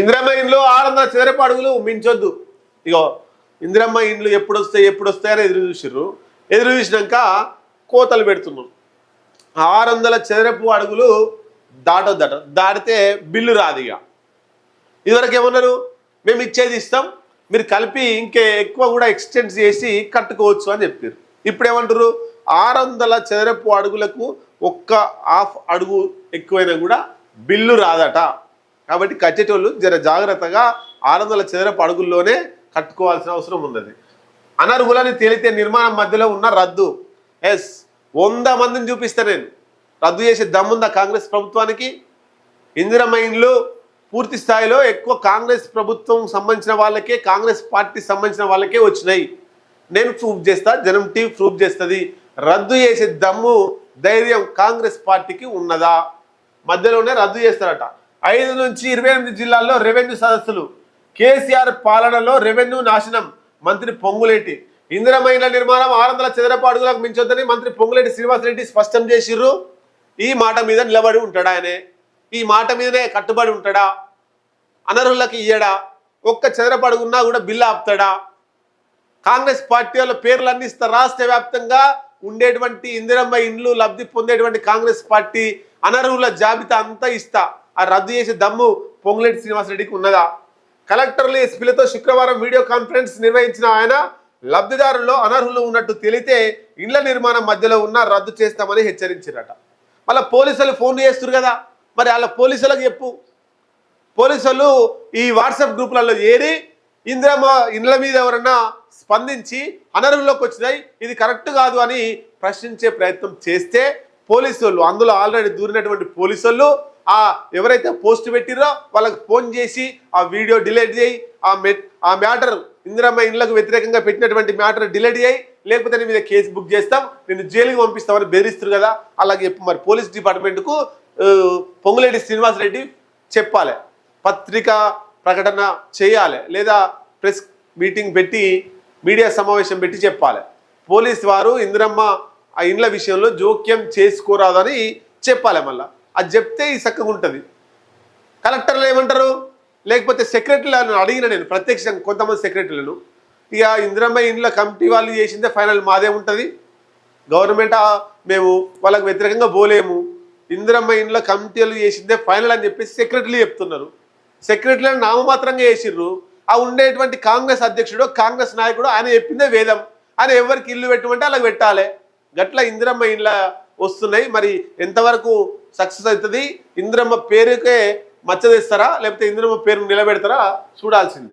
ఇందిరమ్మ ఇండ్లు ఆరు వందల చదరపు అడుగులు మించొద్దు. ఇగో ఇందిరమ్మ ఇండ్లు ఎప్పుడు వస్తాయి ఎప్పుడు వస్తాయని ఎదురు చూసిర్రు. ఎదురు చూసినాక కోతలు పెడుతున్నాం ఆరు వందల చదరపు అడుగులు దాటొద్దట. దాటితే బిల్లు రాదు ఇక ఇదివరకు ఏమన్నారు? మేము ఇచ్చేది ఇస్తాం మీరు కలిపి ఇంకే ఎక్కువ కూడా ఎక్స్టెండ్ చేసి కట్టుకోవచ్చు అని చెప్పారు ఇప్పుడు ఏమంటారు ఆరు వందల చదరపు అడుగులకు ఒక్క హాఫ్ అడుగు ఎక్కువైనా కూడా బిల్లు రాదట. కాబట్టి కట్టేటోళ్ళు జర జాగ్రత్తగా ఆరు వందల చదరపు అడుగుల్లోనే కట్టుకోవాల్సిన అవసరం ఉన్నది. అనర్హులని తేలితే నిర్మాణం మధ్యలో ఉన్న రద్దు. ఎస్ వంద మందిని చూపిస్తా నేను. రద్దు చేసే దమ్ముందా కాంగ్రెస్ ప్రభుత్వానికి? ఇందిరమైన్లు పూర్తి స్థాయిలో ఎక్కువ కాంగ్రెస్ ప్రభుత్వం సంబంధించిన వాళ్ళకే కాంగ్రెస్ పార్టీ సంబంధించిన వాళ్ళకే వచ్చినాయి. నేను ప్రూఫ్ చేస్తా జనం టీవీ ప్రూఫ్ చేస్తుంది. రద్దు చేసే దమ్ము ధైర్యం కాంగ్రెస్ పార్టీకి ఉన్నదా? మధ్యలోనే రద్దు చేస్తారట. ఐదు నుంచి ఇరవై ఎనిమిది జిల్లాల్లో రెవెన్యూ సదస్సులు. కేసీఆర్ పాలనలో రెవెన్యూ నాశనం. మంత్రి పొంగులేటి. ఇందిరమైన నిర్మాణం ఆరు వందల చదరపు అడుగులకు మించొద్దని మంత్రి పొంగులేటి శ్రీనివాసరెడ్డి స్పష్టం చేసిర్రు. ఈ మాట మీద నిలబడి ఉంటాడా ఆయనే? ఈ మాట మీదనే కట్టుబడి ఉంటాడా? అనర్హులకు ఇయ్యడా? ఒక్క చదరపు అడుగున్నా కూడా బిల్లు ఆపుతాడా? కాంగ్రెస్ పార్టీ వాళ్ళ పేర్లు అందిస్తా రాష్ట్ర వ్యాప్తంగా ఉండేటువంటి ఇందిరమ్మ ఇండ్లు లబ్ధి పొందేటువంటి కాంగ్రెస్ పార్టీ అనర్హుల జాబితా అంతా ఇస్తా. ఆ రద్దు చేసే దమ్ము పొంగులేటి శ్రీనివాసరెడ్డికి ఉన్నదా? కలెక్టర్లు ఎస్పీలతో శుక్రవారం వీడియో కాన్ఫరెన్స్ నిర్వహించిన ఆయన లబ్ధిదారుల్లో అనర్హులు ఉన్నట్టు తెలితే ఇండ్ల నిర్మాణం మధ్యలో ఉన్న రద్దు చేస్తామని హెచ్చరించారట. మళ్ళీ పోలీసులు ఫోన్ చేస్తారు కదా? మరి వాళ్ళ పోలీసులకు చెప్పు. పోలీసులు ఈ వాట్సాప్ గ్రూపులలో ఏరి ఇందిరమ్మ ఇండ్ల మీద ఎవరన్నా స్పందించి అనర్హుల్లోకి వచ్చినాయి ఇది కరెక్ట్ కాదు అని ప్రశ్నించే ప్రయత్నం చేస్తే పోలీసు అందులో ఆల్రెడీ దూరినటువంటి పోలీసు ఆ ఎవరైతే పోస్ట్ పెట్టిరో వాళ్ళకి ఫోన్ చేసి ఆ వీడియో డిలీట్ చేయి ఆ మె ఆ మ్యాటర్ ఇందిరమ్మ ఇండ్లకు వ్యతిరేకంగా పెట్టినటువంటి మ్యాటర్ డిలీట్ చేయి లేకపోతే నీ మీద కేసు బుక్ చేస్తాం నేను జైలుకి పంపిస్తామని బెదిరిస్తారు కదా అలాగే చెప్పు. మరి పోలీస్ డిపార్ట్మెంట్కు ఆ, పొంగులేటి శ్రీనివాసరెడ్డి చెప్పాలి. పత్రిక ప్రకటన చేయాలి లేదా ప్రెస్ మీటింగ్ పెట్టి మీడియా సమావేశం పెట్టి చెప్పాలి. పోలీస్ వారు ఇందిరమ్మ ఆ ఇండ్ల విషయంలో జోక్యం చేసుకోరాదని చెప్పాలి మళ్ళీ. అది చెప్తే ఈ చక్కగా ఉంటుంది. కలెక్టర్లు ఏమంటారు? లేకపోతే సెక్రటరీలను అడిగిన నేను ప్రత్యక్షంగా కొంతమంది సెక్రటరీలను ఇక ఇందిరమ్మ ఇండ్ల కమిటీ వాళ్ళు చేసిందే ఫైనల్ మాదే ఉంటుంది. గవర్నమెంట్ మేము వాళ్ళకు వ్యతిరేకంగా పోలేము. ఇందిరమ్మ ఇండ్ల కమిటీలు చేసిందే ఫైనల్ అని చెప్పేసి సెక్రటరీలు చెప్తున్నారు. సెక్రటరీలను నామమాత్రంగా చేసిర్రు. ఆ ఉండేటువంటి కాంగ్రెస్ అధ్యక్షుడు కాంగ్రెస్ నాయకుడు ఆయన చెప్పిందే వేదం. ఆయన ఎవరికి ఇల్లు పెట్టమంటే అలా పెట్టాలి. గట్ల ఇందిరమ్మ ఇండ్ల వస్తున్నాయి. మరి ఎంతవరకు సక్సెస్ అవుతుంది. ఇంద్రమ్మ పేరుకే మచ్చదిస్తారా లేకపోతే ఇంద్రమ్మ పేరు నిలబెడతారా? చూడాల్సింది.